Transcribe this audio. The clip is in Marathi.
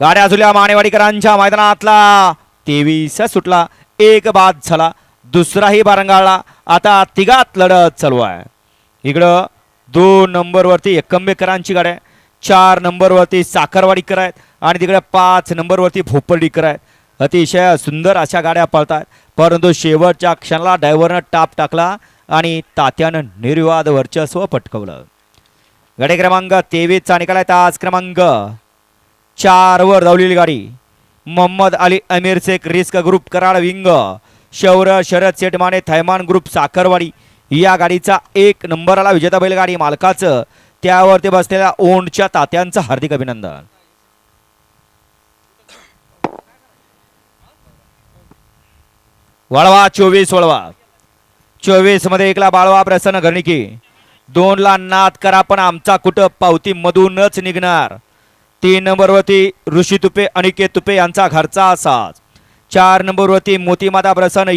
गाड्या झुल्या मानेवाडीकरांच्या मैदानातला. तेवीस सुटला. एक बाद झाला. दुसराही बारंगाळला. आता तिघात लढत चालू आहे. इकडं दोन नंबरवरती एकंबेकरांची गाड्या आहे. चार नंबरवरती साखरवाडीकर आहेत. आणि तिकडे पाच नंबरवरती भोपर्डीकर आहेत. अतिशय सुंदर अशा गाड्या पळतात परंतु शेवटच्या क्षणाला ड्रायव्हरनं टाप टाकला आणि तात्यानं निर्वाद वर्चस्व पटकवलं. गाडी क्रमांक तेवीसचा निकाल आहे. तास क्रमांक चार वर धावलेली गाडी. Mohammad Ali Amir Shaikh risk group Karad wing. Shaurya Sharad Sethmane थैमान ग्रुप साखरवाडी. या गाडीचा एक नंबर आला विजेता बैलगाडी मालकाचं. त्यावरती बसलेल्या ओंडच्या तात्यांचं हार्दिक अभिनंदन. वळवा चोवीस वळवा. चोवीसमध्ये एकला बाळवा प्रसन्न घरणिकी. दोनला नाद करा पण आमचा कुठं पावती मधूनच निघणार? तीन नंबरवरती ऋषी तुपे अनिकेत तुपे यांचा घरचा असाच चार नंबरवरती मोतीमाता प्रसन्न